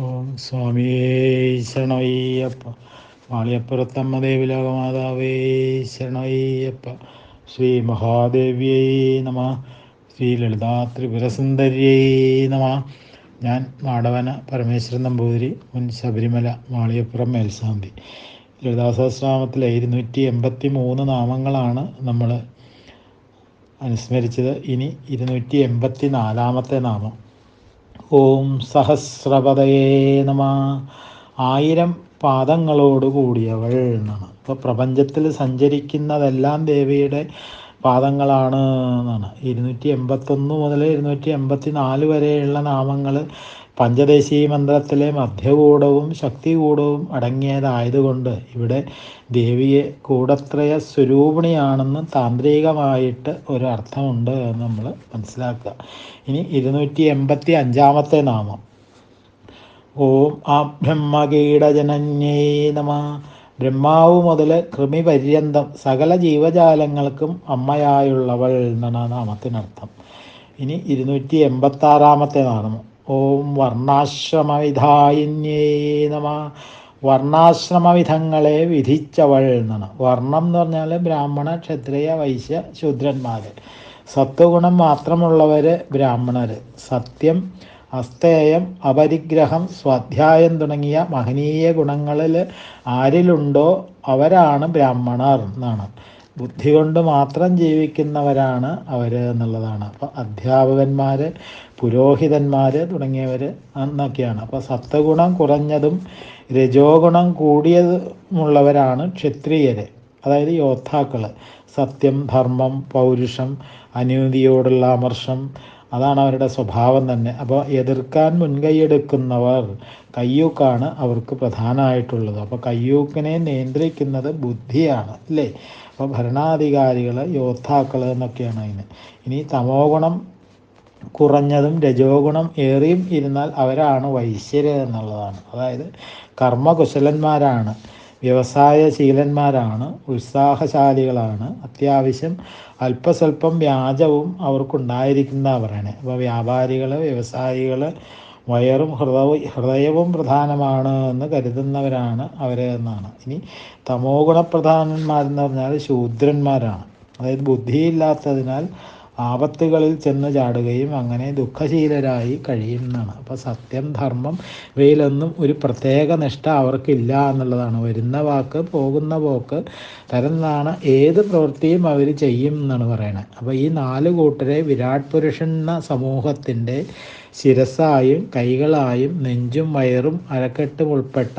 ഓം സ്വാമിയേ ശരണയ്യപ്പ. മാളിയപ്പുറത്തമ്മ ദേവിലോകമാതാവേ ശരണയ്യപ്പ. ശ്രീ മഹാദേവ്യൈ നമ. ശ്രീ ലളിതാ ത്രിപുരസുന്ദര്യേ നമ. ഞാൻ മാടവന പരമേശ്വരൻ നമ്പൂതിരി മുൻ ശബരിമല മാളിയപ്പുറം മേൽശാന്തി. ലളിതാ സഹസ്രാമത്തിലെ ഇരുന്നൂറ്റി എൺപത്തി മൂന്ന് നാമങ്ങളാണ് നമ്മൾ അനുസ്മരിച്ചത്. ഇനി ഇരുന്നൂറ്റി എൺപത്തി നാലാമത്തെ നാമം. ഓം സഹസ്രപതയേ നമ. ആയിരം പാദങ്ങളോട് കൂടിയവൾ എന്നാണ്. അപ്പോൾ പ്രപഞ്ചത്തിൽ സഞ്ചരിക്കുന്നതെല്ലാം ദേവിയുടെ പാദങ്ങളാണ് എന്നാണ്. ഇരുന്നൂറ്റി എൺപത്തൊന്ന് മുതൽ ഇരുന്നൂറ്റി എൺപത്തി നാല് വരെയുള്ള നാമങ്ങൾ പഞ്ചദേശീ മന്ത്രത്തിലെ മധ്യകൂടവും ശക്തികൂടവും അടങ്ങിയതായതുകൊണ്ട് ഇവിടെ ദേവിയെ കൂടത്രയ സ്വരൂപിണിയാണെന്ന് താന്ത്രികമായിട്ട് അർത്ഥമുണ്ട് എന്ന് നമ്മൾ മനസ്സിലാക്കുക. ഇനി ഇരുന്നൂറ്റി എൺപത്തി അഞ്ചാമത്തെ നാമം. ഓം ആ ബ്രഹ്മകീടജനന്യേ നമ. ബ്രഹ്മാവ് മുതൽ കൃമി പര്യന്തം സകല ജീവജാലങ്ങൾക്കും അമ്മയായുള്ളവൾ എന്നാണ് നാമത്തിനർത്ഥം. ഇനി ഇരുന്നൂറ്റി എൺപത്തി ആറാമത്തെ നാമം. ഓം വർണാശ്രമവിധായിന്യേ നമ. വർണാശ്രമവിധങ്ങളെ വിധിച്ചവൾ എന്നാണ് വർണം എന്ന് പറഞ്ഞാൽ ബ്രാഹ്മണ ക്ഷത്രിയ വൈശ്യ ശൂദ്രന്മാർ സത്വഗുണം മാത്രമുള്ളവർ ബ്രാഹ്മണർ സത്യം അസ്തേയം അപരിഗ്രഹം സ്വാധ്യായം തുടങ്ങിയ മഹനീയ ഗുണങ്ങളിൽ ആരിലുണ്ടോ അവരാണ് ബ്രാഹ്മണർ എന്നാണ്. ബുദ്ധി കൊണ്ട് മാത്രം ജീവിക്കുന്നവരാണ് അവർ എന്നുള്ളതാണ്. അപ്പോൾ അധ്യാപകന്മാർ പുരോഹിതന്മാർ തുടങ്ങിയവർ എന്നൊക്കെയാണ്. അപ്പോൾ സത്വഗുണം കുറഞ്ഞതും രജോ ഗുണം കൂടിയതുമുള്ളവരാണ് ക്ഷത്രിയർ അതായത് യോദ്ധാക്കൾ സത്യം ധർമ്മം പൗരുഷം അനീതിയോടുള്ള അമർഷം അതാണ് അവരുടെ സ്വഭാവം തന്നെ. അപ്പോൾ എതിർക്കാൻ മുൻകൈയെടുക്കുന്നവർ കയ്യൂക്കാണ് അവർക്ക് പ്രധാനമായിട്ടുള്ളത്. അപ്പോൾ കയ്യൂക്കിനെ നിയന്ത്രിക്കുന്നത് ബുദ്ധിയാണ് അല്ലേ? അപ്പോൾ ഭരണാധികാരികൾ യോദ്ധാക്കൾ എന്നൊക്കെയാണ് അതിന്. ഇനി തമോ ഗുണം കുറഞ്ഞതും രജോ ഗുണം ഏറിയും ഇരുന്നാൽ അവരാണ് വൈശ്യര് എന്നുള്ളതാണ്. അതായത് കർമ്മകുശലന്മാരാണ്. വ്യവസായശീലന്മാരാണ് ഉത്സാഹശാലികളാണ്. അത്യാവശ്യം അല്പസ്വല്പം വ്യാജവും അവർക്കുണ്ടായിരിക്കുന്നവരാണ് അപ്പോൾ വ്യാപാരികൾ വ്യവസായികൾ വയറും ഹൃദയവും ഹൃദയവും പ്രധാനമാണ് എന്ന് കരുതുന്നവരാണ് അവർ എന്നാണ്. ഇനി തമോ ഗുണപ്രധാനന്മാരെന്ന് പറഞ്ഞാൽ ശൂദ്രന്മാരാണ്. അതായത് ബുദ്ധിയില്ലാത്തതിനാൽ ആപത്തുകളിൽ ചെന്ന് ചാടുകയും അങ്ങനെ ദുഃഖശീലരായി കഴിയുന്നതാണ്. അപ്പോൾ സത്യം ധർമ്മം ഇവയിലൊന്നും ഒരു പ്രത്യേക നിഷ്ഠ അവർക്കില്ല എന്നുള്ളതാണ്. വരുന്ന വാക്ക് പോകുന്ന പോക്ക് തരുന്നതാണ് ഏത് പ്രവൃത്തിയും അവർ ചെയ്യും എന്നാണ് പറയുന്നത് അപ്പോൾ ഈ നാല് കൂട്ടരെ വിരാട് പുരുഷൻ എന്ന സമൂഹത്തിന്റെ ശിരസായും കൈകളായും നെഞ്ചും വയറും അരക്കെട്ടും ഉൾപ്പെട്ട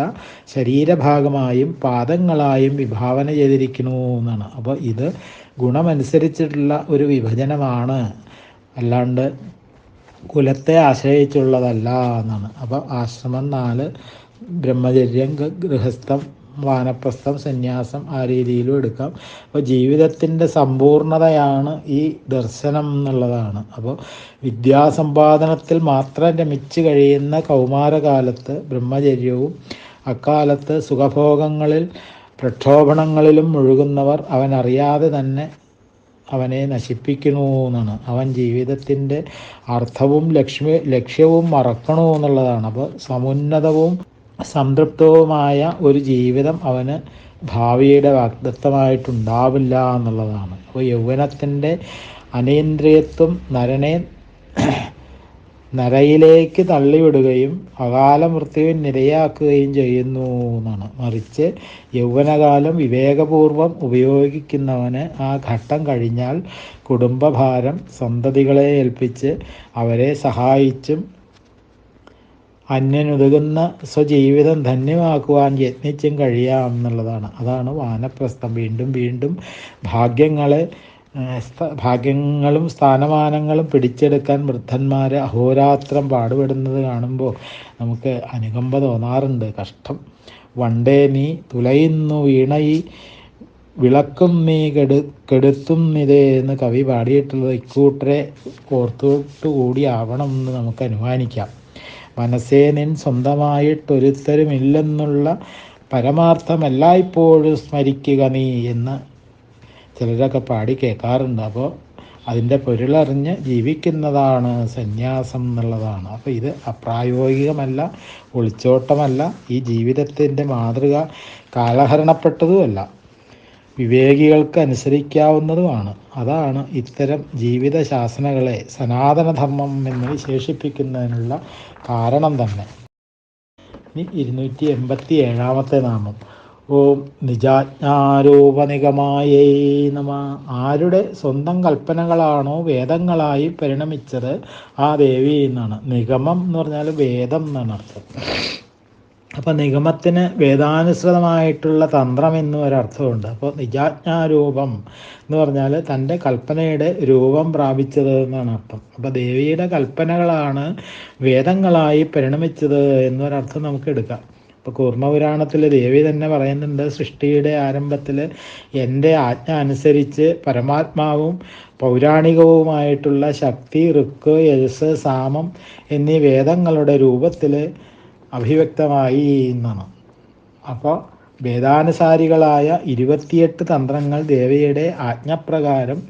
ശരീരഭാഗമായും പാദങ്ങളായും വിഭാവന ചെയ്തിരിക്കുന്നു എന്നാണ്. അപ്പോൾ ഇത് ഗുണമനുസരിച്ചിട്ടുള്ള ഒരു വിഭജനമാണ്. അല്ലാണ്ട് കുലത്തെ ആശ്രയിച്ചുള്ളതല്ല എന്നാണ്. അപ്പോൾ ആശ്രമം നാല് ബ്രഹ്മചര്യം ഗൃഹസ്ഥം വാനപ്രസ്ഥം സന്യാസം ആ രീതിയിലും എടുക്കാം. അപ്പോൾ ജീവിതത്തിന്റെ സമ്പൂർണതയാണ് ഈ ദർശനം എന്നുള്ളതാണ്. അപ്പോൾ വിദ്യാസമ്പാദനത്തിൽ മാത്രം രമിച്ച് കഴിയുന്ന കൗമാരകാലത്ത് ബ്രഹ്മചര്യവും അക്കാലത്ത് സുഖഭോഗങ്ങളിൽ പ്രക്ഷോഭണങ്ങളിലും മുഴുകുന്നവർ അവൻ അറിയാതെ തന്നെ അവനെ നശിപ്പിക്കണു എന്നാണ് അവൻ ജീവിതത്തിന്റെ അർത്ഥവും ലക്ഷ്മി ലക്ഷ്യവും മറക്കണു എന്നുള്ളതാണ് അപ്പോൾ സമുന്നതവും സംതൃപ്തവുമായ ഒരു ജീവിതം അവന് ഭാവിയുടെ വാഗ്ദത്തമായിട്ടുണ്ടാവില്ല എന്നുള്ളതാണ്. അപ്പോൾ യൗവനത്തിന്റെ അനിയന്ത്രിയത്വം നരനെ നരയിലേക്ക് തള്ളിവിടുകയും അകാല മൃത്യുവിന് നിരയാക്കുകയും ചെയ്യുന്നു എന്നാണ്. മറിച്ച് യൗവനകാലം വിവേകപൂർവം ഉപയോഗിക്കുന്നവന് ആ ഘട്ടം കഴിഞ്ഞാൽ കുടുംബഭാരം സന്തതികളെ ഏൽപ്പിച്ച് അവരെ സഹായിച്ചും അന്യനുതകുന്ന സ്വജീവിതം ധന്യമാക്കുവാൻ യത്നിച്ചും കഴിയാം എന്നുള്ളതാണ്. അതാണ് വാനപ്രസ്ഥം. വീണ്ടും വീണ്ടും ഭാഗ്യങ്ങളെ ഭാഗ്യങ്ങളും സ്ഥാനമാനങ്ങളും പിടിച്ചെടുക്കാൻ വൃദ്ധന്മാർ അഹോരാത്രം പാടുപെടുന്നത് കാണുമ്പോൾ നമുക്ക് അനുകമ്പ തോന്നാറുണ്ട്. കഷ്ടം. വണ്ടേ നീ തുലയുന്നു വീണയി വിളക്കും നീ കെടു കെടുത്തും എന്ന് കവി പാടിയിട്ടുള്ളത് ഇക്കൂട്ടരെ ഓർത്തോട്ടുകൂടി ആവണം എന്ന് നമുക്ക് അനുമാനിക്കാം. മനസ്സേ നിൻ സ്വന്തമായിട്ടൊരുത്തരുമില്ലെന്നുള്ള പരമാർത്ഥം എല്ലായ്പ്പോഴും സ്മരിക്കുക നീ എന്ന് ചിലരൊക്കെ പാടി കേൾക്കാറുണ്ട്. അപ്പോൾ അതിന്റെ പൊരുളറിഞ്ഞ് ജീവിക്കുന്നതാണ് സന്യാസം എന്നുള്ളതാണ്. അപ്പോൾ ഇത് അപ്രായോഗികമല്ല ഒളിച്ചോട്ടമല്ല ഈ ജീവിതത്തിന്റെ മാതൃക കാലഹരണപ്പെട്ടതുമല്ല. വിവേകികൾക്ക് അനുസരിക്കാവുന്നതുമാണ് അതാണ് ഇത്തരം ജീവിത ശാസനകളെ സനാതനധർമ്മം എന്ന് വിശേഷിപ്പിക്കുന്നതിനുള്ള കാരണം തന്നെ. ഇനി ഇരുന്നൂറ്റി എൺപത്തി ഏഴാമത്തെ നാമം. ഓം നിജാജ്ഞാരൂപനികമായേ നമ. ആരുടെ സ്വന്തം കൽപ്പനകളാണോ വേദങ്ങളായി പരിണമിച്ചത്? ആ ദേവി എന്നാണ്. നിഗമം എന്ന് പറഞ്ഞാൽ വേദം എന്നാണ് അർത്ഥം. അപ്പം നിഗമത്തിന് വേദാനുസൃതമായിട്ടുള്ള തന്ത്രം എന്നും ഒരർത്ഥമുണ്ട്. അപ്പോൾ നിജാജ്ഞാരൂപം എന്ന് പറഞ്ഞാൽ തന്റെ കൽപ്പനയുടെ രൂപം പ്രാപിച്ചത് എന്നാണ് അർത്ഥം. അപ്പോൾ ദേവിയുടെ കൽപ്പനകളാണ് വേദങ്ങളായി പരിണമിച്ചത് എന്നൊരർത്ഥം നമുക്ക് എടുക്കാം. ഇപ്പോൾ കൂർമ്മപുരാണത്തിൽ ദേവി തന്നെ പറയുന്നുണ്ട് സൃഷ്ടിയുടെ ആരംഭത്തിൽ എന്റെ ആജ്ഞ അനുസരിച്ച് പരമാത്മാവും പൗരാണികവുമായിട്ടുള്ള ശക്തി ഋക്ക് യജസ് സാമം എന്നീ വേദങ്ങളുടെ രൂപത്തിൽ അഭിവ്യക്തമായി എന്നാണ്. അപ്പോൾ വേദാനുസാരികളായ ഇരുപത്തിയെട്ട് തന്ത്രങ്ങൾ ദേവിയുടെ ആജ്ഞപ്രകാരം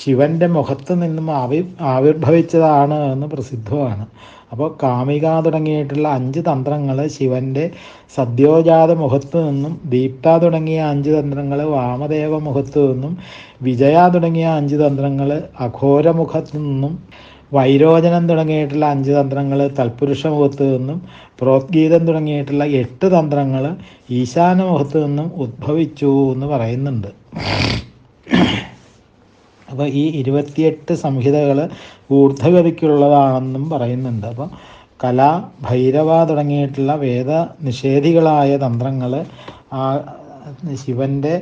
ശിവന്റെ മുഖത്ത് നിന്നും ആവി ആവിർഭവിച്ചതാണ് എന്ന് പ്രസിദ്ധമാണ്. അപ്പോൾ കാമിക തുടങ്ങിയിട്ടുള്ള അഞ്ച് തന്ത്രങ്ങൾ ശിവന്റെ സദ്യോജാത മുഖത്ത് നിന്നും ദീപ്ത തുടങ്ങിയ അഞ്ച് തന്ത്രങ്ങൾ വാമദേവ മുഖത്ത് നിന്നും വിജയ തുടങ്ങിയ അഞ്ച് തന്ത്രങ്ങൾ അഘോരമുഖത്ത് നിന്നും വൈരോചനം തുടങ്ങിയിട്ടുള്ള അഞ്ച് തന്ത്രങ്ങൾ തൽപുരുഷ മുഖത്ത് നിന്നും പ്രോദ്ഗീതം തുടങ്ങിയിട്ടുള്ള എട്ട് തന്ത്രങ്ങൾ ഈശാന മുഖത്ത് നിന്നും ഉദ്ഭവിച്ചു എന്ന് പറയുന്നുണ്ട്. അപ്പോൾ ഈ ഇരുപത്തിയെട്ട് സംഹിതകൾ ഊർധഗതിക്കുള്ളതാണെന്നും പറയുന്നുണ്ട്. അപ്പോൾ കല ഭൈരവ തുടങ്ങിയിട്ടുള്ള വേദ നിഷേധികളായ തന്ത്രങ്ങൾ ആ ശിവന്റെ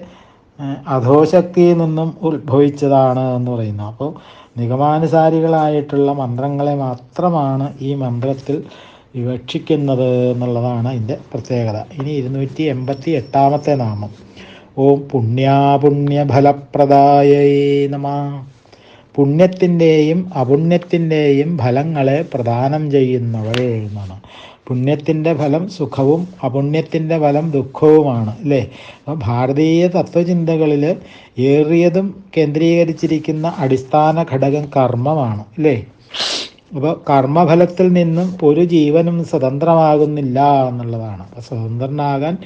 അധോശക്തിയിൽ നിന്നും ഉത്ഭവിച്ചതാണ് എന്ന് പറയുന്നു. അപ്പോൾ നിഗമാനുസാരികളായിട്ടുള്ള മന്ത്രങ്ങളെ മാത്രമാണ് ഈ മന്ത്രത്തിൽ വിവക്ഷിക്കുന്നത് എന്നുള്ളതാണ് അതിന്റെ പ്രത്യേകത. ഇനി ഇരുന്നൂറ്റി എൺപത്തി എട്ടാമത്തെ നാമം. ഓം പുണ്യാപുണ്യഫലപ്രദായ നമ. പുണ്യത്തിന്റെയും അപുണ്യത്തിന്റെയും ഫലങ്ങളെ പ്രദാനം ചെയ്യുന്നവൾ എന്നാണ്. പുണ്യത്തിന്റെ ഫലം സുഖവും അപുണ്യത്തിന്റെ ഫലം ദുഃഖവുമാണ് അല്ലേ? അപ്പോൾ ഭാരതീയ തത്വചിന്തകളിൽ ഏറിയതും കേന്ദ്രീകരിച്ചിരിക്കുന്ന അടിസ്ഥാന ഘടകം കർമ്മമാണ് അല്ലേ? അപ്പോൾ കർമ്മഫലത്തിൽ നിന്നും ഒരു ജീവനും സ്വതന്ത്രമാകുന്നില്ല എന്നുള്ളതാണ്. അപ്പോൾ സ്വതന്ത്രനാകാൻ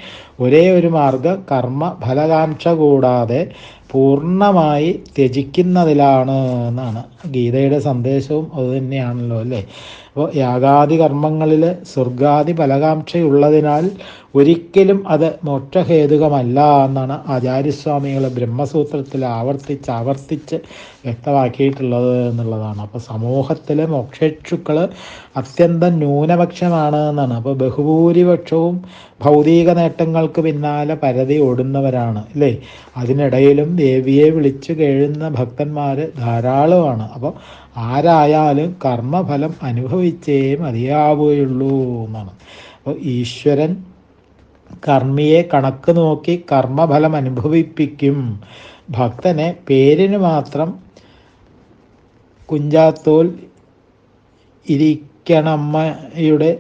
ഒരേ ഒരു മാർഗം കർമ്മ ഫലകാംക്ഷ കൂടാതെ പൂർണമായി ത്യജിക്കുന്നതിലാണ് എന്നാണ്. ഗീതയുടെ സന്ദേശവും അതുതന്നെയാണല്ലോ അല്ലേ? അപ്പോൾ യാഗാദി കർമ്മങ്ങളിൽ സ്വർഗാദി ഫലകാംക്ഷയുള്ളതിനാൽ ഒരിക്കലും അത് മോക്ഷഹേതുകമല്ല എന്നാണ് ആചാര്യസ്വാമികൾ ബ്രഹ്മസൂത്രത്തിൽ ആവർത്തിച്ച് ആവർത്തിച്ച് വ്യക്തമാക്കിയിട്ടുള്ളത് എന്നുള്ളതാണ്. അപ്പോൾ സമൂഹത്തിലെ മോക്ഷേക്ഷുക്കൾ അത്യന്തം ന്യൂനപക്ഷമാണ് എന്നാണ്. അപ്പോൾ ബഹുഭൂരിപക്ഷവും ഭൗതിക നേട്ടങ്ങൾക്ക് പിന്നാലെ പരതി ഓടുന്നവരാണ് അല്ലേ? അതിനിടയിലും ദേവിയെ വിളിച്ചു കേഴുന്ന ഭക്തന്മാർ ധാരാളമാണ്. അപ്പോൾ ആരായാലും കർമ്മഫലം അനുഭവിച്ചേ മതിയാവുകയുള്ളൂ എന്നാണ്. അപ്പോൾ ഈശ്വരൻ കർമ്മിയെ കണക്ക് നോക്കി കർമ്മഫലം അനുഭവിപ്പിക്കും. ഭക്തനെ പേരിന് മാത്രം കുഞ്ചാത്തോൽ ഇരിക്കണമ്മയുടെ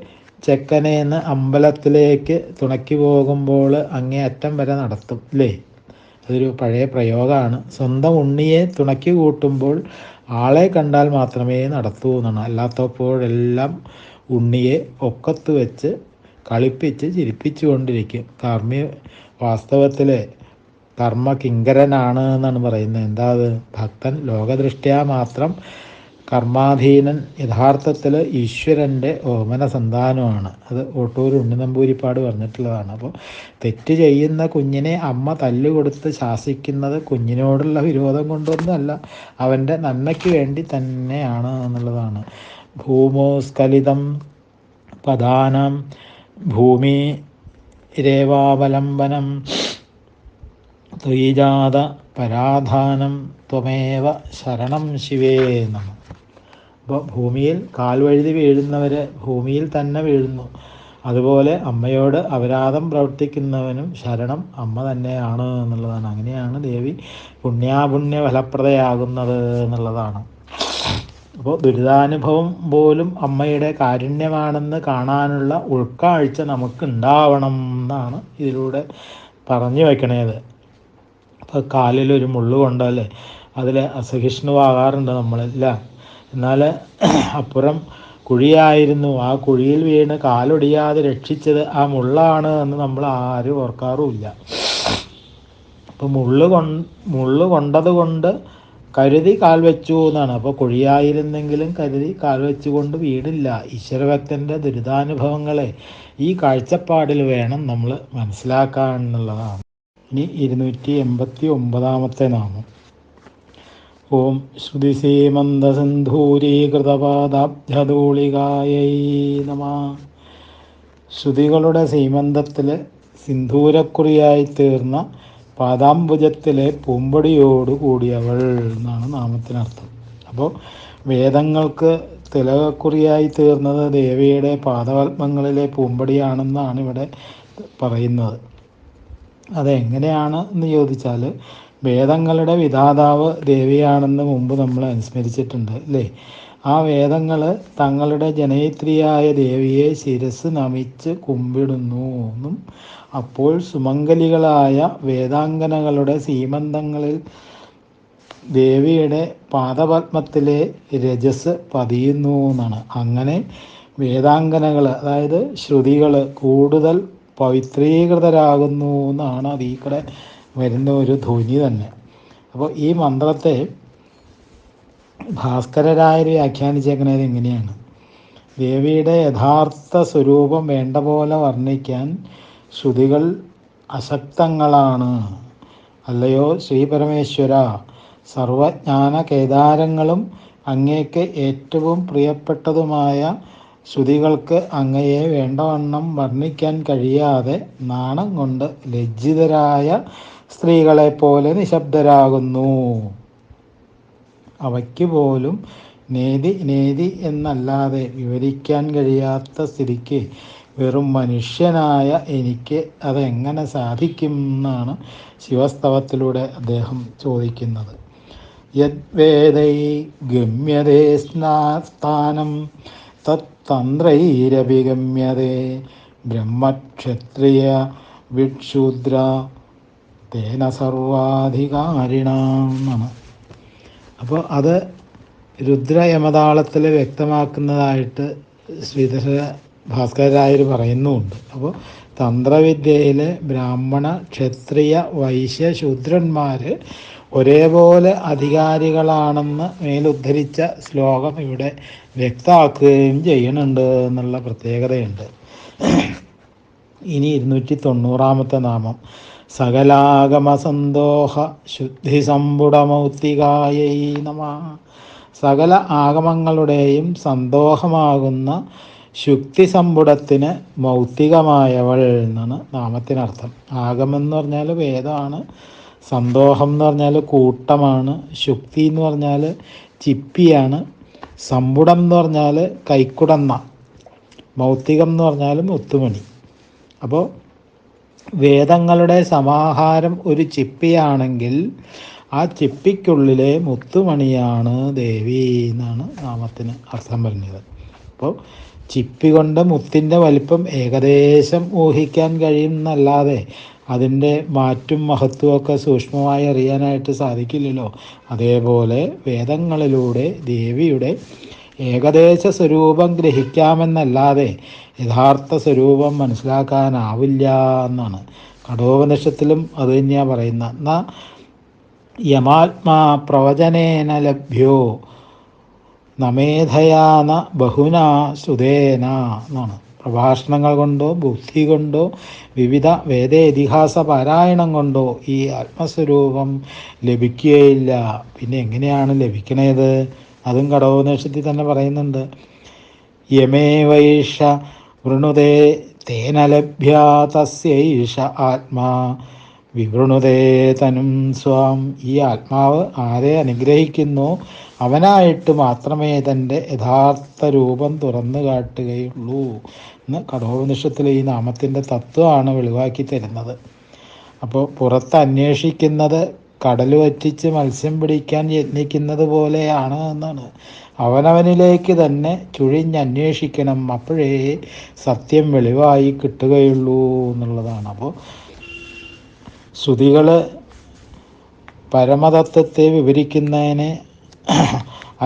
ചെക്കനേന്ന് അമ്പലത്തിലേക്ക് തുണക്കി പോകുമ്പോൾ അങ്ങേ അറ്റം വരെ നടത്തും അല്ലേ അതൊരു പഴയ പ്രയോഗമാണ്. സ്വന്തം ഉണ്ണിയെ തുണക്കി കൂട്ടുമ്പോൾ ആളെ കണ്ടാൽ മാത്രമേ നടത്തൂ എന്നാണ്. അല്ലാത്തപ്പോഴെല്ലാം ഉണ്ണിയെ ഒക്കത്ത് വെച്ച് കളിപ്പിച്ച് ചിരിപ്പിച്ചു കൊണ്ടിരിക്കും കർമ്മി വാസ്തവത്തിൽ കർമ്മകിങ്കരനാണ് എന്നാണ് പറയുന്നത്. എന്താ അത്? ഭക്തൻ ലോകദൃഷ്ട്യാ മാത്രം കർമാധീനൻ യഥാർത്ഥത്തിൽ ഈശ്വരന്റെ ഓമന സന്താനമാണ് അത് ഓട്ടൂർ ഉണ്ണിനമ്പൂരിപ്പാട് പറഞ്ഞിട്ടുള്ളതാണ്. അപ്പോൾ തെറ്റ് ചെയ്യുന്ന കുഞ്ഞിനെ അമ്മ തല്ലുകൊടുത്ത് ശാസിക്കുന്നത് കുഞ്ഞിനോടുള്ള വിരോധം കൊണ്ടൊന്നുമല്ല അവന്റെ നന്മയ്ക്ക് വേണ്ടി തന്നെയാണ് എന്നുള്ളതാണ്. ഭൂമോസ്കലിതം പദാനം ഭൂമി രേവാവലംബനം ത്വയിജാത പരാധാനം ത്വമേവ ശരണം ശിവേ നമ. അപ്പോൾ ഭൂമിയിൽ കാൽവഴുതി വീഴുന്നവർ ഭൂമിയിൽ തന്നെ വീഴുന്നു. അതുപോലെ അമ്മയോട് അപരാധം പ്രവർത്തിക്കുന്നവനും ശരണം അമ്മ തന്നെയാണ് എന്നുള്ളതാണ്. അങ്ങനെയാണ് ദേവി പുണ്യാപുണ്യ ഫലപ്രദയാകുന്നത് എന്നുള്ളതാണ്. അപ്പോൾ ദുരിതാനുഭവം പോലും അമ്മയുടെ കാരുണ്യമാണെന്ന് കാണാനുള്ള ഉൾക്കാഴ്ച നമുക്ക് ഉണ്ടാവണം എന്നാണ് ഇതിലൂടെ പറഞ്ഞു വയ്ക്കണേത് അപ്പോൾ കാലിലൊരു മുള്ളു കൊണ്ടല്ലേ അതിൽ അസഹിഷ്ണുവാകാറുണ്ട് നമ്മളല്ല. എന്നാൽ അപ്പുറം കുഴിയായിരുന്നു. ആ കുഴിയിൽ വീണ് കാലൊടിയാതെ രക്ഷിച്ചത് ആ മുള്ളാണ് എന്ന് നമ്മൾ ആരും ഓർക്കാറുമില്ല. അപ്പോൾ മുള്ളു കൊ മുള്ളു കൊണ്ടത് കൊണ്ട് കരുതി കാൽ വെച്ചു എന്നാണ്. അപ്പോൾ കുഴിയായിരുന്നെങ്കിലും കരുതി കാൽ വെച്ചുകൊണ്ട് വീടില്ല. ഈശ്വരഭക്തന്റെ ദുരിതാനുഭവങ്ങളെ ഈ കാഴ്ചപ്പാടിൽ വേണം നമ്മൾ മനസ്സിലാക്കാൻ എന്നുള്ളതാണ്. ഇനി ഇരുന്നൂറ്റി എൺപത്തി ഒമ്പതാമത്തെ നാമം. ഓം ശ്രുതിസീമന്തസിന്ധൂരീകൃതപാദാബ്ജധൂളികായൈ നമ. ശ്രുതികളുടെ സീമന്തത്തിൽ സിന്ധൂരക്കുറിയായി തീർന്ന പാദാംബുജത്തിലെ പൂമ്പൊടിയോട് കൂടിയവൾ എന്നാണ് നാമത്തിനർത്ഥം. അപ്പോൾ വേദങ്ങൾക്ക് തിലകക്കുറിയായി തീർന്നത് ദേവിയുടെ പാദപത്മങ്ങളിലെ പൂമ്പടിയാണെന്നാണ് ഇവിടെ പറയുന്നത്. അതെങ്ങനെയാണ് എന്ന് ചോദിച്ചാൽ വേദങ്ങളുടെ വിധാതാവ് ദേവിയാണെന്ന് മുമ്പ് നമ്മൾ അനുസ്മരിച്ചിട്ടുണ്ട് അല്ലേ? ആ വേദങ്ങൾ തങ്ങളുടെ ജനയിത്രിയായ ദേവിയെ ശിരസ് നമിച്ച് കുമ്പിടുന്നു എന്നും അപ്പോൾ സുമംഗലികളായ വേദാംഗനകളുടെ സീമന്തങ്ങളിൽ ദേവിയുടെ പാദപത്മത്തിലെ രജസ് പതിയുന്നു എന്നാണ്. അങ്ങനെ വേദാംഗനകൾ അതായത് ശ്രുതികൾ കൂടുതൽ പവിത്രീകൃതരാകുന്നു എന്നാണ് അതീക്കടെ വരുന്ന ഒരു ധ്വനി തന്നെ. അപ്പോൾ ഈ മന്ത്രത്തെ ഭാസ്കരരായർ വ്യാഖ്യാനിച്ചേക്കുന്നത് എങ്ങനെയാണ് ദേവിയുടെ യഥാർത്ഥ സ്വരൂപം വേണ്ട പോലെ വർണിക്കാൻ ശ്രുതികൾ അശക്തങ്ങളാണ്. അല്ലയോ? ശ്രീ പരമേശ്വര സർവജ്ഞാന കേദാരങ്ങളും അങ്ങേക്ക് ഏറ്റവും പ്രിയപ്പെട്ടതുമായ ശ്രുതികൾക്ക് അങ്ങയെ വേണ്ടവണ്ണം വർണിക്കാൻ കഴിയാതെ നാണം കൊണ്ട് ലജ്ജിതരായ സ്ത്രീകളെപ്പോലെ നിശബ്ദരാകുന്നു. അവയ്ക്ക് പോലും നേതി നേതി എന്നല്ലാതെ വിവരിക്കാൻ കഴിയാത്ത സ്ഥിതിക്ക് വെറും മനുഷ്യനായ എനിക്ക് അതെങ്ങനെ സാധിക്കും എന്നാണ് ശിവസ്തവത്തിലൂടെ അദ്ദേഹം ചോദിക്കുന്നത്. യദ്വേദൈ ഗമ്യതേ സ്നാസ്ഥാനം തന്ത്രൈരഭിഗമ്യതേ ബ്രഹ്മക്ഷത്രിയ വിക്ഷൂദ്ര തേന സർവാധികാരിണാം എന്നാണ്. അപ്പോൾ അത് രുദ്രയമതാളത്തിൽ വ്യക്തമാക്കുന്നതായിട്ട് ശ്രീധര ഭാസ്കരായർ പറയുന്നുമുണ്ട്. അപ്പോൾ തന്ത്രവിദ്യയിൽ ബ്രാഹ്മണ ക്ഷത്രിയ വൈശ്യ ശൂദ്രന്മാർ ഒരേപോലെ അധികാരികളാണെന്ന് മേലുദ്ധരിച്ച ശ്ലോകം ഇവിടെ വ്യക്തമാക്കുകയും ചെയ്യുന്നുണ്ട് എന്നുള്ള പ്രത്യേകതയുണ്ട്. ഇനി ഇരുന്നൂറ്റി തൊണ്ണൂറാമത്തെ നാമം. സകലാഗമസന്തോഹ ശുദ്ധി സമ്പുടമൗത്തികായൈ നമ. സകല ആഗമങ്ങളുടെയും സന്തോഷമാകുന്ന ശുക്തിസമ്പുടത്തിന് മൗത്തികമായവൾ എന്നാണ് നാമത്തിനർത്ഥം. ആഗമം എന്ന് പറഞ്ഞാൽ വേദമാണ് സന്തോഷം എന്ന് പറഞ്ഞാൽ കൂട്ടമാണ് ശുക്തി എന്ന് പറഞ്ഞാൽ ചിപ്പിയാണ് സമ്പുടം എന്ന് പറഞ്ഞാൽ കൈക്കുടന്ന മൗത്തികം എന്ന് പറഞ്ഞാൽ മുത്തുമണി. അപ്പോൾ വേദങ്ങളുടെ സമാഹാരം ഒരു ചിപ്പിയാണെങ്കിൽ ആ ചിപ്പിക്കുള്ളിലെ മുത്തുമണിയാണ് ദേവി എന്നാണ് നാമത്തിന് അർത്ഥം പറഞ്ഞത്. അപ്പോൾ ചിപ്പി കൊണ്ട് മുത്തിന്റെ വലിപ്പം ഏകദേശം ഊഹിക്കാൻ കഴിയുമെന്നല്ലാതെ അതിന്റെ മാറ്റും മഹത്വമൊക്കെ സൂക്ഷ്മമായി അറിയാനായിട്ട് സാധിക്കില്ലല്ലോ. അതേപോലെ വേദങ്ങളിലൂടെ ദേവിയുടെ ഏകദേശ സ്വരൂപം ഗ്രഹിക്കാമെന്നല്ലാതെ യഥാർത്ഥ സ്വരൂപം മനസ്സിലാക്കാനാവില്ല എന്നാണ്. കഠോപനിഷത്തിലും അത് തന്നെയാണ് പറയുന്നത് ന യമാത്മാ പ്രവചനേന ലഭ്യോ നമേധയാന ബഹുന ശ്രുതേന എന്നാണ്. പ്രഭാഷണങ്ങൾ കൊണ്ടോ ബുദ്ധി കൊണ്ടോ വിവിധ വേദ ഇതിഹാസ പാരായണം കൊണ്ടോ ഈ ആത്മസ്വരൂപം ലഭിക്കുകയില്ല. പിന്നെ എങ്ങനെയാണ് ലഭിക്കണത്? അതും കടോപനിഷത്തിൽ തന്നെ പറയുന്നുണ്ട്. യമേ വൈഷ വൃണുതേ തേന ലഭ്യ ആത്മാ. വിവൃണുതേ തനും സ്വാം. ഈ ആത്മാവ് ആരെ അനുഗ്രഹിക്കുന്നു? അവനായിട്ട് മാത്രമേ തന്റെ യഥാർത്ഥ രൂപം തുറന്നു കാട്ടുകയുള്ളൂ എന്ന് കഠോപനിഷത്തിലെ ഈ നാമത്തിന്റെ തത്വമാണ് വെളിവാക്കി തരുന്നത്. അപ്പോൾ പുറത്ത് അന്വേഷിക്കുന്നത് കടൽ വറ്റിച്ച് മത്സ്യം പിടിക്കാൻ യത്നിക്കുന്നത് പോലെയാണ് എന്നാണ്. അവനവനിലേക്ക് തന്നെ ചുഴിഞ്ഞന്വേഷിക്കണം അപ്പോഴേ സത്യം വെളിവായി കിട്ടുകയുള്ളൂ എന്നുള്ളതാണ്. അപ്പോൾ ശ്രുതികൾ പരമതത്വത്തെ വിവരിക്കുന്നതിനെ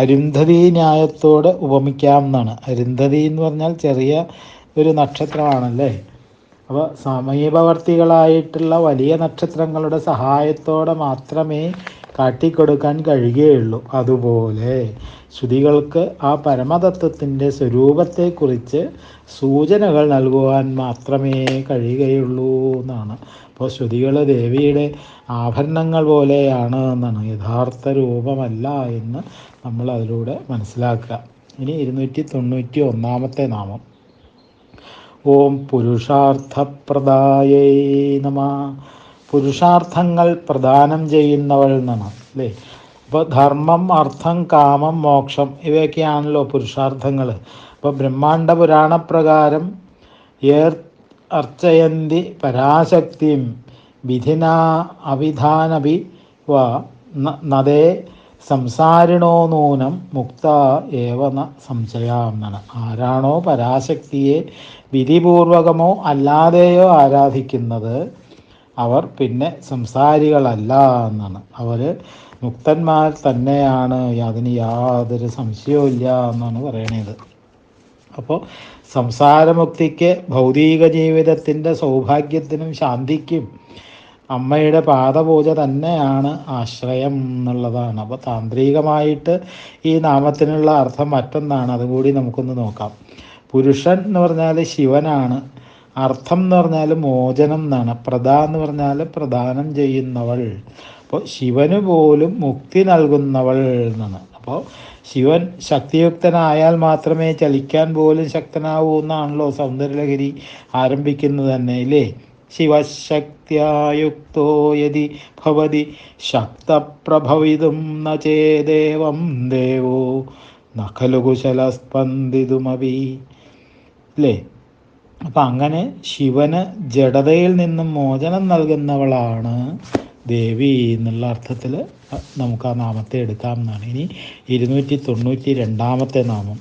അരുന്ധതി ന്യായത്തോട് ഉപമിക്കാം എന്നാണ് അരുന്ധതി എന്ന് പറഞ്ഞാൽ ചെറിയ ഒരു നക്ഷത്രമാണല്ലേ? അപ്പോൾ സമീപവർത്തികളായിട്ടുള്ള വലിയ നക്ഷത്രങ്ങളുടെ സഹായത്തോടെ മാത്രമേ കാട്ടിക്കൊടുക്കാൻ കഴിയുകയുള്ളൂ. അതുപോലെ ശ്രുതികൾക്ക് ആ പരമതത്വത്തിന്റെ സ്വരൂപത്തെക്കുറിച്ച് സൂചനകൾ നൽകുവാൻ മാത്രമേ കഴിയുകയുള്ളൂ എന്നാണ്. അപ്പോൾ ശ്രുതികൾ ദേവിയുടെ ആഭരണങ്ങൾ പോലെയാണ് എന്നാണ്. യഥാർത്ഥ രൂപമല്ല എന്ന് നമ്മൾ അതിലൂടെ മനസ്സിലാക്കുക. ഇനി ഇരുന്നൂറ്റി തൊണ്ണൂറ്റി ഒന്നാമത്തെ നാമം. ഓം പുരുഷാർത്ഥപ്രദായേ നമ. പുരുഷാർത്ഥങ്ങൾ പ്രദാനം ചെയ്യുന്നവൾ എന്നാണ് അല്ലേ? അപ്പോൾ ധർമ്മം അർത്ഥം കാമം മോക്ഷം ഇവയൊക്കെയാണല്ലോ പുരുഷാർത്ഥങ്ങൾ. അപ്പോൾ ബ്രഹ്മാണ്ഡ പുരാണപ്രകാരം ഏർ അർച്ചയന്തി പരാശക്തിയും വിധിന അവിധാനഭി വ നദേ സംസാരിണോ നൂനം മുക്ത ഏവന സംശയാമെന്നാണ് ആരാണോ പരാശക്തിയെ വിധിപൂർവകമോ അല്ലാതെയോ ആരാധിക്കുന്നത് അവർ പിന്നെ സംസാരികളല്ല എന്നാണ്. അവർ മുക്തന്മാർ തന്നെയാണ്. അതിന് യാതൊരു സംശയവും ഇല്ല എന്നാണ് പറയണത്. അപ്പോൾ സംസാരമുക്തിക്ക് ഭൗതിക ജീവിതത്തിന്റെ സൗഭാഗ്യത്തിനും ശാന്തിക്കും അമ്മയുടെ പാദപൂജ തന്നെയാണ് ആശ്രയം എന്നുള്ളതാണ്. അപ്പോൾ താന്ത്രികമായിട്ട് ഈ നാമത്തിനുള്ള അർത്ഥം മറ്റൊന്നാണ്. അതുകൂടി നമുക്കൊന്ന് നോക്കാം. പുരുഷൻ എന്ന് പറഞ്ഞാൽ ശിവനാണ്. അർത്ഥം എന്ന് പറഞ്ഞാൽ മോചനം എന്നാണ്. പ്രധാ എന്ന് പറഞ്ഞാൽ പ്രദാനം ചെയ്യുന്നവൾ. അപ്പോൾ ശിവന് പോലും മുക്തി നൽകുന്നവൾ എന്നാണ്. അപ്പോൾ ശിവൻ ശക്തിയുക്തനായാൽ മാത്രമേ ചലിക്കാൻ പോലും ശക്തനാവൂ എന്നാണല്ലോ സൗന്ദര്യലഹരി ആരംഭിക്കുന്നത് തന്നെ ഇല്ലേ? ശിവശക്തിയായുക്തോ യതി ഭവതി ശക്തപ്രഭവിതും ന ചേദേവം ദേവോ കുശല സ്പന്ദിതുമവി അല്ലേ അപ്പം അങ്ങനെ ശിവന് ജഡതയിൽ നിന്നും മോചനം നൽകുന്നവളാണ് ദേവി എന്നുള്ള അർത്ഥത്തിൽ നമുക്ക് ആ നാമത്തെ എടുക്കാം എന്നാണ്. ഇനി ഇരുന്നൂറ്റി തൊണ്ണൂറ്റി രണ്ടാമത്തെ നാമം.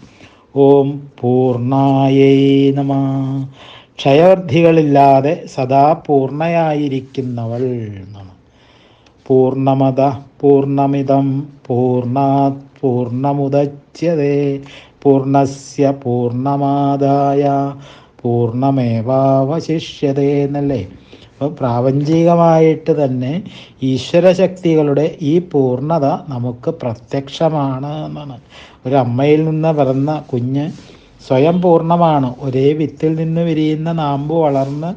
ഓം പൂർണായേ നമ. ക്ഷയവർദ്ധികളില്ലാതെ സദാ പൂർണയായിരിക്കുന്നവൾ എന്നാണ്. പൂർണമത പൂർണമിതം പൂർണാത് പൂർണമുദച്യതേ പൂർണസ്യ പൂർണമാദായ പൂർണമേവാവശിഷ്യതേ എന്നല്ലേ? അപ്പോൾ പ്രാപഞ്ചികമായിട്ട് തന്നെ ഈശ്വരശക്തികളുടെ ഈ പൂർണത നമുക്ക് പ്രത്യക്ഷമാണ് എന്നാണ്. ഒരു അമ്മയിൽ നിന്ന് പിറന്ന കുഞ്ഞ് സ്വയം പൂർണമാണ്. ഒരേ വിത്തിൽ നിന്ന് വിരിയുന്ന നാമ്പ് വളർന്ന്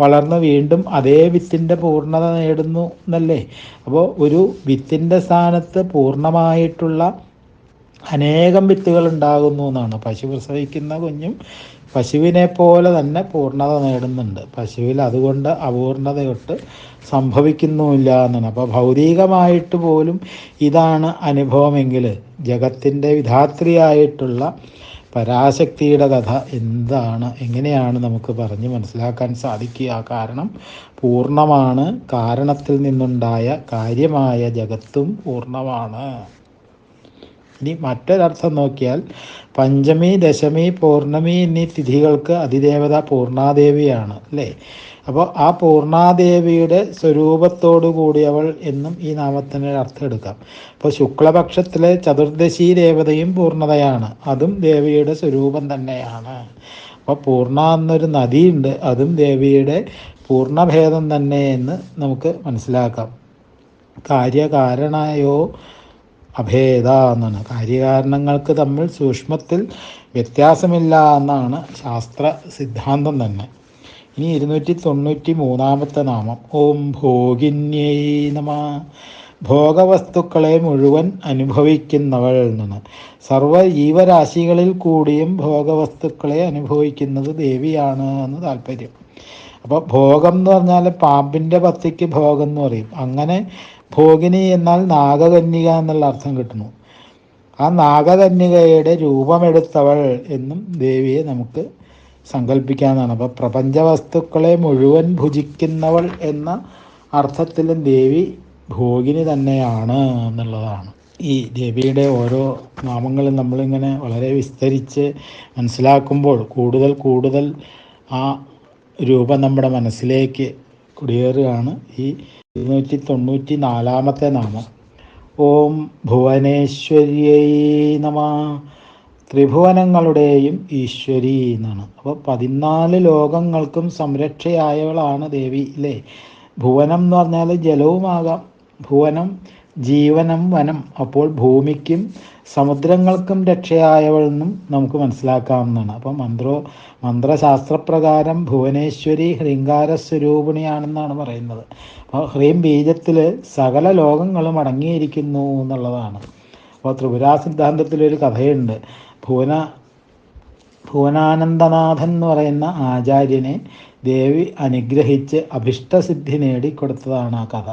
വളർന്ന് വീണ്ടും അതേ വിത്തിന്റെ പൂർണത നേടുന്നു എന്നല്ലേ? അപ്പോൾ ഒരു വിത്തിന്റെ സ്ഥാനത്ത് പൂർണമായിട്ടുള്ള അനേകം വിത്തുകൾ ഉണ്ടാകുന്നു എന്നാണ്. പശു പ്രസവിക്കുന്ന കുഞ്ഞും പശുവിനെ പോലെ തന്നെ പൂർണത നേടുന്നുണ്ട്. പശുവിൽ അതുകൊണ്ട് അപൂർണതയൊട്ട് സംഭവിക്കുന്നുമില്ല എന്നാണ്. അപ്പോൾ ഭൗതികമായിട്ട് പോലും ഇതാണ് അനുഭവമെങ്കിൽ ജഗത്തിന്റെ വിധാത്രിയായിട്ടുള്ള പരാശക്തിയുടെ കഥ എന്താണ്? എങ്ങനെയാണ് നമുക്ക് പറഞ്ഞ് മനസ്സിലാക്കാൻ സാധിക്കുക? കാരണം പൂർണമാണ്. കാരണത്തിൽ നിന്നുണ്ടായ കാര്യമായ ജഗത്തും പൂർണമാണ്. ഇനി മറ്റൊരർത്ഥം നോക്കിയാൽ പഞ്ചമി ദശമി പൂർണമി എന്നീ തിഥികൾക്ക് അതിദേവത പൂർണാദേവിയാണ് അല്ലേ? അപ്പോൾ ആ പൂർണാദേവിയുടെ സ്വരൂപത്തോടു കൂടിയവൾ എന്നും ഈ നാമത്തിന് അർത്ഥം എടുക്കാം. അപ്പോൾ ശുക്ലപക്ഷത്തിലെ ചതുർദശി ദേവതയും പൂർണതയാണ് അതും ദേവിയുടെ സ്വരൂപം തന്നെയാണ്. അപ്പോൾ പൂർണ എന്നൊരു നദിയുണ്ട്. അതും ദേവിയുടെ പൂർണഭേദം തന്നെ എന്ന് നമുക്ക് മനസ്സിലാക്കാം. കാര്യകാരണയോ അഭേദ എന്നാണ്. കാര്യകാരണങ്ങൾക്ക് തമ്മിൽ സൂക്ഷ്മത്തിൽ വ്യത്യാസമില്ല എന്നാണ് ശാസ്ത്ര സിദ്ധാന്തം തന്നെ. ഇനി ഇരുന്നൂറ്റി തൊണ്ണൂറ്റി മൂന്നാമത്തെ നാമം. ഓം ഭോഗിന്യൈ നമ. ഭോഗവസ്തുക്കളെ മുഴുവൻ അനുഭവിക്കുന്നവൾ എന്നാണ് സർവ ജീവരാശികളിൽ കൂടിയും ഭോഗവസ്തുക്കളെ അനുഭവിക്കുന്നത് ദേവിയാണ് എന്ന് താല്പര്യം. അപ്പോൾ ഭോഗം എന്ന് പറഞ്ഞാൽ പാമ്പിന്റെ പത്തിക്ക് ഭോഗം എന്ന് പറയും. അങ്ങനെ ഭോഗിനി എന്നാൽ നാഗകന്യക എന്നുള്ള അർത്ഥം കിട്ടുന്നു. ആ നാഗകന്യകയുടെ രൂപമെടുത്തവൾ എന്നും ദേവിയെ നമുക്ക് സങ്കല്പിക്കാവുന്നതാണ് അപ്പോൾ പ്രപഞ്ച വസ്തുക്കളെ മുഴുവൻ ഭുജിക്കുന്നവൾ എന്ന അർത്ഥത്തിലും ദേവി ഭോഗിനി തന്നെയാണ് എന്നുള്ളതാണ്. ഈ ദേവിയുടെ ഓരോ നാമങ്ങളും നമ്മളിങ്ങനെ വളരെ വിസ്തരിച്ച് മനസ്സിലാക്കുമ്പോൾ കൂടുതൽ കൂടുതൽ ആ രൂപം നമ്മുടെ മനസ്സിലേക്ക് കുടിയേറുകയാണ്. ഈ ഇരുന്നൂറ്റി തൊണ്ണൂറ്റി നാലാമത്തെ നാമം. ഓം ഭുവനേശ്വര്യൈ നമ. ത്രിഭുവനങ്ങളുടെയും ഈശ്വരി എന്നാണ്. അപ്പോൾ പതിനാല് ലോകങ്ങൾക്കും സംരക്ഷയായവളാണ് ദേവി അല്ലേ ഭുവനം എന്ന് പറഞ്ഞാൽ ജലവുമാകാം. ഭുവനം ജീവനം വനം. അപ്പോൾ ഭൂമിക്കും സമുദ്രങ്ങൾക്കും രക്ഷയായവൾ എന്നും നമുക്ക് മനസ്സിലാക്കാവുന്നതാണ് അപ്പോൾ മന്ത്രോ മന്ത്രശാസ്ത്രപ്രകാരം ഭുവനേശ്വരി ഹൃങ്കാര സ്വരൂപിണിയാണെന്നാണ് പറയുന്നത്. അപ്പോൾ ഹ്രീം ബീജത്തിൽ സകല ലോകങ്ങളും അടങ്ങിയിരിക്കുന്നു എന്നുള്ളതാണ്. അപ്പോൾ ത്രിപുരാ സിദ്ധാന്തത്തിലൊരു കഥയുണ്ട്. ഭുവന ഭുവനാനന്ദനാഥൻ എന്ന് പറയുന്ന ആചാര്യനെ ദേവി അനുഗ്രഹിച്ച് അഭിഷ്ടസിദ്ധി നേടിക്കൊടുത്തതാണ് ആ കഥ.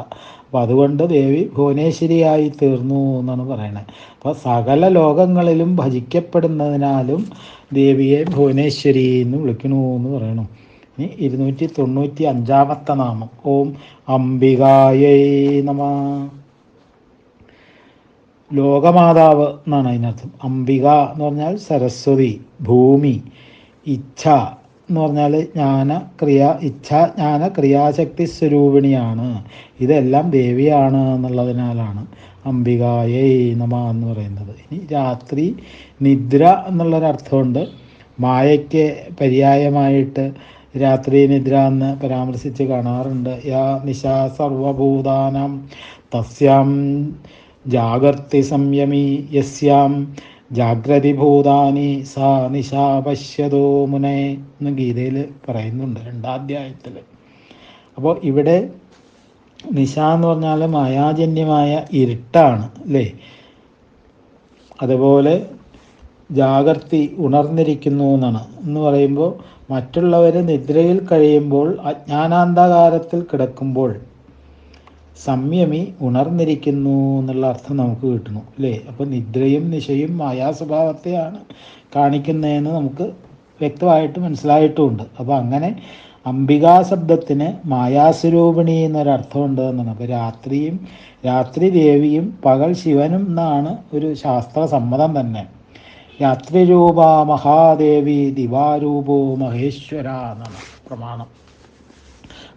അപ്പോൾ അതുകൊണ്ട് ദേവി ഭുവനേശ്വരിയായി തീർന്നു എന്നാണ് പറയുന്നത് അപ്പോൾ സകല ലോകങ്ങളിലും ഭജിക്കപ്പെടുന്നതിനാലും ദേവിയെ ഭുവനേശ്വരി എന്ന് വിളിക്കണു എന്ന് പറയണു. ഇനി ഇരുന്നൂറ്റി തൊണ്ണൂറ്റി അഞ്ചാമത്തെ നാമം. ഓം അംബികായൈ നമ. ലോകമാതാവ് എന്നാണ് അതിനർത്ഥം. അംബിക എന്ന് പറഞ്ഞാൽ സരസ്വതി ഭൂമി ഇച്ഛ എന്ന് പറഞ്ഞാൽ ജ്ഞാന ക്രിയ ഇച്ഛ ജ്ഞാന ക്രിയാശക്തി സ്വരൂപിണിയാണ്. ഇതെല്ലാം ദേവിയാണ് എന്നുള്ളതിനാലാണ് അംബികായേ നമ എന്ന് പറയുന്നത്. ഇനി രാത്രി നിദ്ര എന്നുള്ളൊരർത്ഥമുണ്ട് മായയ്ക്ക് പര്യായമായിട്ട് രാത്രി നിദ്ര എന്ന് പരാമർശിച്ച് കാണാറുണ്ട്. യാ നിശാ സർവഭൂതാനം തസ്യാം ജാഗർത്തി സംയമി യസ്യാം ജാഗ്രതി ഭൂതാനി സാ നിശാ പശ്യതോ മുനെ എന്ന് ഗീതയിൽ പറയുന്നുണ്ട് രണ്ടാധ്യായത്തിൽ. അപ്പോൾ ഇവിടെ നിശ എന്ന് പറഞ്ഞാൽ മായാജന്യമായ ഇരുട്ടാണ് അല്ലേ? അതുപോലെ ജാഗർത്തി ഉണർന്നിരിക്കുന്നു എന്നാണ്. എന്ന് പറയുമ്പോൾ മറ്റുള്ളവർ നിദ്രയിൽ കഴിയുമ്പോൾ അജ്ഞാനാന്ധകാരത്തിൽ കിടക്കുമ്പോൾ സംയമി ഉണർന്നിരിക്കുന്നു എന്നുള്ള അർത്ഥം നമുക്ക് കിട്ടുന്നു അല്ലേ? അപ്പോൾ നിദ്രയും നിശയും മായാസ്വഭാവത്തെയാണ് കാണിക്കുന്നതെന്ന് നമുക്ക് വ്യക്തമായിട്ട് മനസ്സിലായിട്ടുമുണ്ട് അപ്പോൾ അങ്ങനെ അംബികാ ശബ്ദത്തിന് മായാസ്വരൂപിണി എന്നൊരർത്ഥമുണ്ട് എന്നാണ്. അപ്പോൾ രാത്രിയും രാത്രി ദേവിയും പകൽ ശിവനും എന്നാണ് ഒരു ശാസ്ത്ര സമ്മതം തന്നെ. രാത്രി രൂപ മഹാദേവി ദിവാരൂപോ മഹേശ്വര എന്നാണ് പ്രമാണം.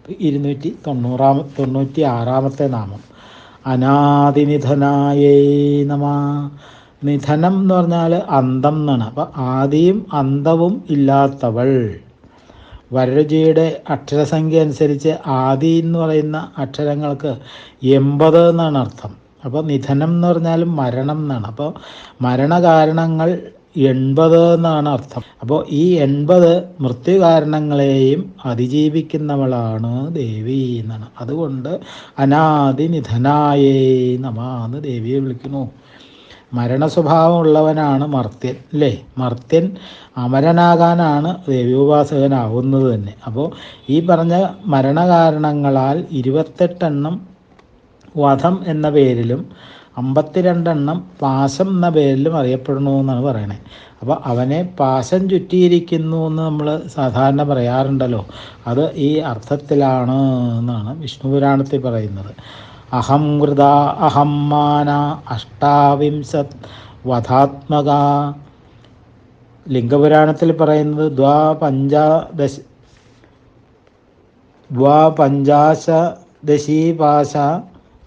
ഇരുന്നൂറ്റി തൊണ്ണൂറാമ തൊണ്ണൂറ്റി ആറാമത്തെ നാമം. അനാദിനിധനായേ നമ. നിധനം എന്ന് പറഞ്ഞാൽ അന്തം എന്നാണ്. അപ്പം ആദിയും അന്തവും ഇല്ലാത്തവൾ. വരരുചിയുടെ അക്ഷരസംഖ്യ അനുസരിച്ച് ആദി എന്ന് പറയുന്ന അക്ഷരങ്ങൾക്ക് എൺപത് എന്നാണ് അർത്ഥം. അപ്പോൾ നിധനം എന്ന് പറഞ്ഞാലും മരണം എന്നാണ്. അപ്പോൾ മരണകാരണങ്ങൾ എൺപത് എന്നാണ് അർത്ഥം. അപ്പോൾ ഈ എൺപത് മൃത്യുകാരണങ്ങളെയും അതിജീവിക്കുന്നവളാണ് ദേവി എന്നാണ്. അതുകൊണ്ട് അനാദിനിധനായേ നമാന്ന് ദേവിയെ വിളിക്കുന്നു. മരണസ്വഭാവമുള്ളവനാണ് മർത്യൻ അല്ലേ? മർത്യൻ അമരനാകാനാണ് ദേവി ദേവ്യോപാസകനാവുന്നത് തന്നെ. അപ്പോൾ ഈ പറഞ്ഞ മരണകാരണങ്ങളാൽ ഇരുപത്തെട്ടെണ്ണം വധം എന്ന പേരിലും അമ്പത്തിരണ്ടെണ്ണം പാശം എന്ന പേരിലും അറിയപ്പെടുന്നു എന്നാണ് പറയണേ. അപ്പോൾ അവനെ പാശം ചുറ്റിയിരിക്കുന്നു എന്ന് നമ്മൾ സാധാരണ പറയാറുണ്ടല്ലോ. അത് ഈ അർത്ഥത്തിലാണ് എന്നാണ് വിഷ്ണു പുരാണത്തിൽ പറയുന്നത്. അഹം കൃത അഹം മാന അഷ്ടാവിംശത് വധാത്മക. ലിംഗപുരാണത്തിൽ പറയുന്നത് ദ്വാ പഞ്ചാദശ ദ്വാ പഞ്ചാശ ദശീപാശ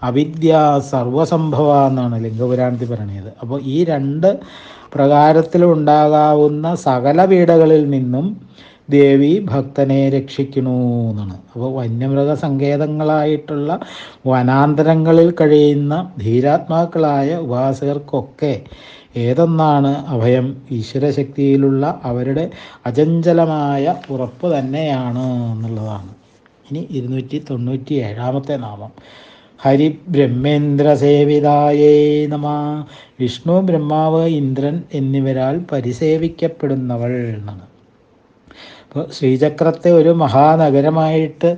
അവിദ്യ സർവസംഭവ എന്നാണ് ലിംഗപുരാണത്തിൽ പറയണത്. അപ്പോൾ ഈ രണ്ട് പ്രകാരത്തിലുണ്ടാകാവുന്ന സകല പീഡകളിൽ നിന്നും ദേവി ഭക്തനെ രക്ഷിക്കണു എന്നാണ്. അപ്പോൾ വന്യമൃഗ സങ്കേതങ്ങളായിട്ടുള്ള വനാന്തരങ്ങളിൽ കഴിയുന്ന ധീരാത്മാക്കളായ ഉപാസകർക്കൊക്കെ ഏതൊന്നാണ് അഭയം? ഈശ്വരശക്തിയിലുള്ള അവരുടെ അചഞ്ചലമായ ഉറപ്പ് തന്നെയാണ് എന്നുള്ളതാണ്. ഇനി ഇരുന്നൂറ്റി തൊണ്ണൂറ്റി ഏഴാമത്തെ നാമം. ഹരി ബ്രഹ്മേന്ദ്ര സേവിതായേ നമ. വിഷ്ണു ബ്രഹ്മാവ് ഇന്ദ്രൻ എന്നിവരാൽ പരിസേവിക്കപ്പെടുന്നവൾ എന്നാണ് അപ്പോൾ ശ്രീചക്രത്തെ ഒരു മഹാനഗരമായിട്ട്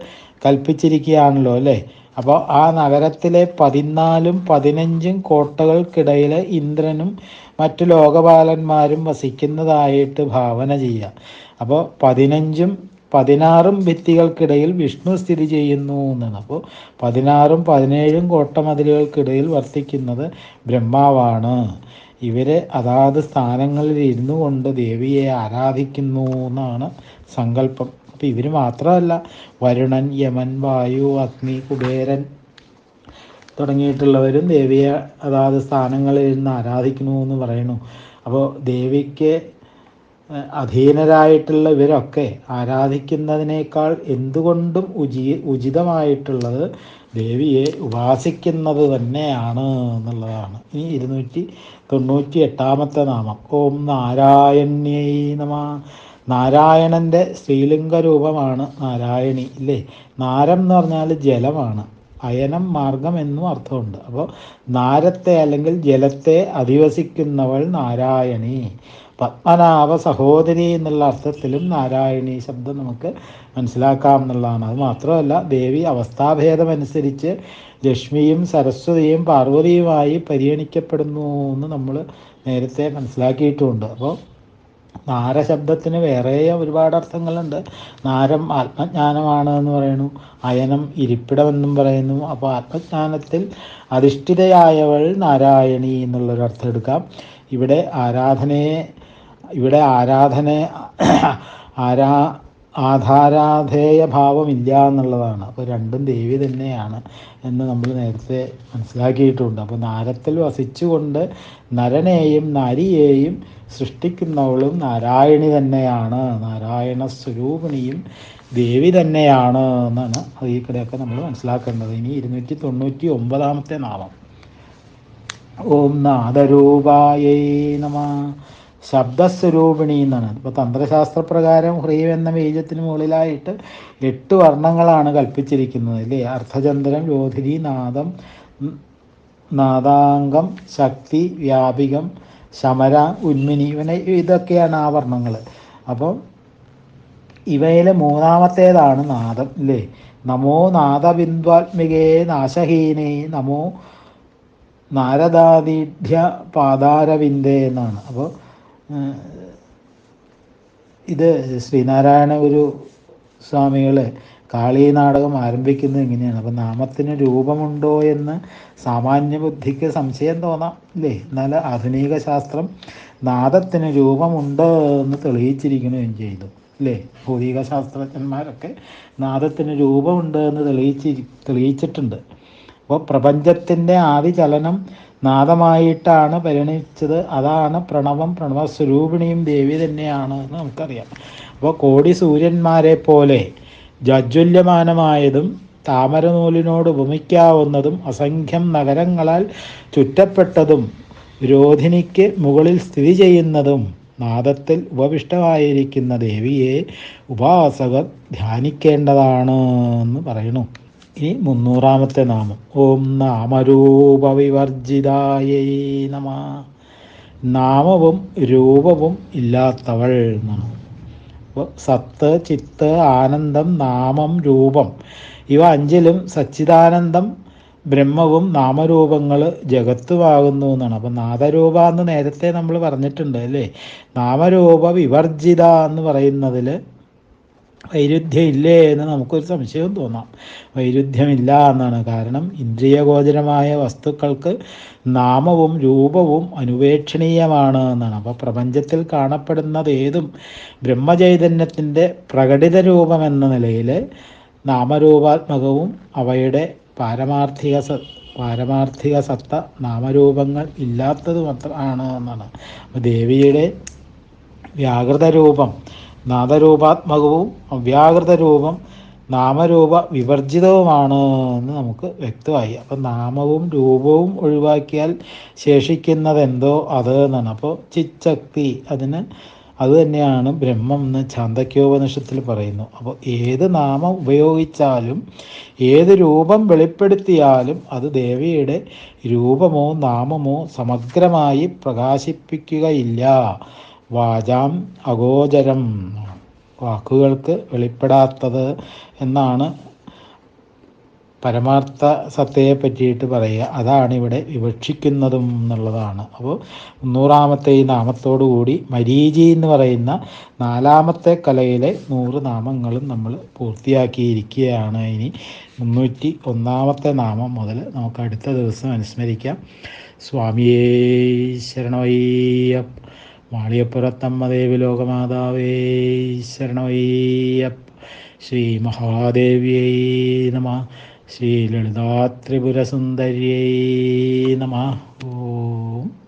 കൽപ്പിച്ചിരിക്കുകയാണല്ലോ അല്ലേ? അപ്പോൾ ആ നഗരത്തിലെ പതിനാലും പതിനഞ്ചും കോട്ടകൾക്കിടയിൽ ഇന്ദ്രനും മറ്റു ലോകപാലന്മാരും വസിക്കുന്നതായിട്ട് ഭാവന ചെയ്യുക. അപ്പോൾ പതിനഞ്ചും പതിനാറും ഭിത്തികൾക്കിടയിൽ വിഷ്ണു സ്ഥിതി ചെയ്യുന്നു എന്നാണ്. അപ്പോൾ പതിനാറും പതിനേഴും കോട്ടമതിലുകൾക്കിടയിൽ വർത്തിക്കുന്നത് ബ്രഹ്മാവാണ്. ഇവരെ അതാത് സ്ഥാനങ്ങളിൽ ഇരുന്നു കൊണ്ട് ദേവിയെ ആരാധിക്കുന്നു എന്നാണ് സങ്കല്പം. അപ്പം ഇവർ മാത്രമല്ല വരുണൻ യമൻ വായു അഗ്നി കുബേരൻ തുടങ്ങിയിട്ടുള്ളവരും ദേവിയെ അതാത് സ്ഥാനങ്ങളിൽ ഇരുന്ന് ആരാധിക്കുന്നു എന്ന് പറയുന്നു. അപ്പോൾ ദേവിക്ക് അധീനരായിട്ടുള്ള ഇവരൊക്കെ ആരാധിക്കുന്നതിനേക്കാൾ എന്തുകൊണ്ടും ഉചി ഉചിതമായിട്ടുള്ളത് ദേവിയെ ഉപാസിക്കുന്നത് തന്നെയാണ് എന്നുള്ളതാണ്. ഇനി ഇരുന്നൂറ്റി തൊണ്ണൂറ്റി എട്ടാമത്തെ നാമം. ഓം നാരായണ്യൈ നമ. നാരായണന്റെ സ്ത്രീലിംഗ രൂപമാണ് നാരായണി ഇല്ലേ? നാരം എന്ന് പറഞ്ഞാൽ ജലമാണ്. അയനം മാർഗം എന്നും അർത്ഥമുണ്ട്. അപ്പോൾ നാരത്തെ അല്ലെങ്കിൽ ജലത്തെ അധിവസിക്കുന്നവൾ നാരായണി. പത്മനാഭ സഹോദരി എന്നുള്ള അർത്ഥത്തിലും നാരായണി ശബ്ദം നമുക്ക് മനസ്സിലാക്കാം എന്നുള്ളതാണ്. അത് മാത്രമല്ല ദേവി അവസ്ഥാഭേദമനുസരിച്ച് ലക്ഷ്മിയും സരസ്വതിയും പാർവതിയുമായി പരിഗണിക്കപ്പെടുന്നു എന്ന് നമ്മൾ നേരത്തെ മനസ്സിലാക്കിയിട്ടുമുണ്ട് അപ്പോൾ നാരശബ്ദത്തിന് വേറെ ഒരുപാട് അർത്ഥങ്ങളുണ്ട്. നാരം ആത്മജ്ഞാനമാണ് എന്ന് പറയുന്നു. അയനം ഇരിപ്പിടമെന്നും പറയുന്നു. അപ്പോൾ ആത്മജ്ഞാനത്തിൽ അധിഷ്ഠിതയായവൾ നാരായണി എന്നുള്ളൊരു അർത്ഥം എടുക്കാം. ഇവിടെ ആരാധനയെ ഇവിടെ ആരാധന ആരാ ആധാരാധേയ ഭാവമില്ല എന്നുള്ളതാണ്. അപ്പോൾ രണ്ടും ദേവി തന്നെയാണ് എന്ന് നമ്മൾ നേരത്തെ മനസ്സിലാക്കിയിട്ടുണ്ട്. അപ്പോൾ നാരത്തിൽ വസിച്ചുകൊണ്ട് നരനെയും നരിയെയും സൃഷ്ടിക്കുന്നവളും നാരായണി തന്നെയാണ്. നാരായണ സ്വരൂപിണിയും ദേവി തന്നെയാണ് എന്നാണ് ഈ കടയൊക്കെ നമ്മൾ മനസ്സിലാക്കേണ്ടത്. ഇനി ഇരുന്നൂറ്റി തൊണ്ണൂറ്റി ഒമ്പതാമത്തെ നാമം ഓം നാദരൂപായേ നമ. ശബ്ദസ്വരൂപിണി എന്നാണ്. ഇപ്പോൾ തന്ത്രശാസ്ത്രപ്രകാരം ഹ്രീം എന്ന ബീജത്തിന് മുകളിലായിട്ട് എട്ട് വർണങ്ങളാണ് കൽപ്പിച്ചിരിക്കുന്നത് അല്ലേ? അർത്ഥചന്ദ്രൻ ജ്യോതിരി നാദം നാദാംഗം ശക്തി വ്യാപികം ശമര ഉന്മിനി ഇവനെ ഇതൊക്കെയാണ് ആ വർണങ്ങൾ. അപ്പോൾ ഇവയിലെ മൂന്നാമത്തേതാണ് നാദം അല്ലേ? നമോ നാദബിന്ദ്വാത്മികേ നാശഹീനേ നമോ നാരദാദിഢ്യ പാതാരവിന്ദേ എന്നാണ്. അപ്പോൾ ഇത് ശ്രീനാരായണ ഗുരു സ്വാമികൾ കാളി നാടകം ആരംഭിക്കുന്നത് എങ്ങനെയാണ്? അപ്പം നാമത്തിന് രൂപമുണ്ടോ എന്ന് സാമാന്യ ബുദ്ധിക്ക് സംശയം തോന്നാം അല്ലേ എന്നാൽ ആധുനിക ശാസ്ത്രം നാദത്തിന് രൂപമുണ്ടോ എന്ന് തെളിയിച്ചിരിക്കുകയും ചെയ്തു അല്ലേ ഭൗതിക ശാസ്ത്രജ്ഞന്മാരൊക്കെ നാദത്തിന് രൂപമുണ്ട് എന്ന് തെളിയിച്ചി തെളിയിച്ചിട്ടുണ്ട്. അപ്പോൾ പ്രപഞ്ചത്തിന്റെ ആദി ചലനം നാദമായിട്ടാണ് പരിഗണിച്ചത് അതാണ് പ്രണവം. പ്രണവസ്വരൂപിണിയും ദേവി തന്നെയാണ് എന്ന് നമുക്കറിയാം. അപ്പോൾ കോടി സൂര്യന്മാരെ പോലെ ജജ്വല്യമാനമായതും താമരനൂലിനോട് ഉപമിക്കാവുന്നതും അസംഖ്യം നഗരങ്ങളാൽ ചുറ്റപ്പെട്ടതും രോധിനിക്ക് മുകളിൽ സ്ഥിതി ചെയ്യുന്നതും നാദത്തിൽ ഉപവിഷ്ടമായിരിക്കുന്ന ദേവിയെ ഉപാസകർ ധ്യാനിക്കേണ്ടതാണ് എന്ന് പറയുന്നു. ഇനി മുന്നൂറാമത്തെ നാമം. ഓം നാമരൂപവിവർജിതായേ നമ. നാമവും രൂപവും ഇല്ലാത്തവൾ എന്നാണ് അപ്പോൾ സത്ത് ചിത്ത് ആനന്ദം നാമം രൂപം ഇവ അഞ്ചിലും സച്ചിദാനന്ദം ബ്രഹ്മവും നാമരൂപങ്ങൾ ജഗത്തുമാകുന്നു എന്നാണ്. അപ്പം നാദരൂപ എന്ന് നേരത്തെ നമ്മൾ പറഞ്ഞിട്ടുണ്ട് അല്ലേ? നാമരൂപ വിവർജിത എന്ന് പറയുന്നതിൽ വൈരുദ്ധ്യം ഇല്ലേ എന്ന് നമുക്കൊരു സംശയം തോന്നാം. വൈരുദ്ധ്യമില്ല എന്നാണ് കാരണം ഇന്ദ്രിയഗോചരമായ വസ്തുക്കൾക്ക് നാമവും രൂപവും അനുപേക്ഷണീയമാണ് എന്നാണ്. അപ്പോൾ പ്രപഞ്ചത്തിൽ കാണപ്പെടുന്നത് ഏതും ബ്രഹ്മചൈതന്യത്തിന്റെ പ്രകടിത രൂപം എന്ന നിലയിൽ നാമരൂപാത്മകവും അവയുടെ പാരമാർത്ഥിക സ പാരമാർത്ഥിക സത്ത നാമരൂപങ്ങൾ ഇല്ലാത്തത് മാത്രമാണ് എന്നാണ്. അപ്പോൾ ദേവിയുടെ വ്യാകൃത രൂപം നാദരൂപാത്മകവും അവ്യാകൃത രൂപം നാമരൂപ വിവർജിതവുമാണ് എന്ന് നമുക്ക് വ്യക്തമായി. അപ്പം നാമവും രൂപവും ഒഴിവാക്കിയാൽ ശേഷിക്കുന്നത് എന്തോ അത് എന്നാണ്. അപ്പോൾ ചിച്ചക്തി അതിന് അത് തന്നെയാണ് ബ്രഹ്മം എന്ന് ചാന്തക്യോപനിഷത്തിൽ പറയുന്നു. അപ്പോൾ ഏത് നാമം ഉപയോഗിച്ചാലും ഏത് രൂപം വെളിപ്പെടുത്തിയാലും അത് ദേവിയുടെ രൂപമോ നാമമോ സമഗ്രമായി പ്രകാശിപ്പിക്കുകയില്ല. വാചാം അഗോചരം. വാക്കുകൾക്ക് വെളിപ്പെടാത്തത് എന്നാണ് പരമാർത്ഥ സത്തയെ പറ്റിയിട്ട് പറയുക. അതാണ് ഇവിടെ വിവക്ഷിക്കുന്നതും എന്നുള്ളതാണ്. അപ്പോൾ മുന്നൂറാമത്തെ ഈ നാമത്തോടു കൂടി മരീചി എന്ന് പറയുന്ന നാലാമത്തെ കലയിലെ നൂറ് നാമങ്ങളും നമ്മൾ പൂർത്തിയാക്കിയിരിക്കുകയാണ്. ഇനി മുന്നൂറ്റി ഒന്നാമത്തെ നാമം മുതൽ നമുക്ക് അടുത്ത ദിവസം അനുസ്മരിക്കാം. സ്വാമിയേ ശരണവയ്യപ്പ മാളിയപ്പുറത്തമ്മ ലോകമാതാവേ ശരണയ്യ ശ്രീ മഹാദേവ്യൈ നമ. ശ്രീ ലളിതാ ത്രിപുരസുന്ദര്യൈ നമ. ഓം.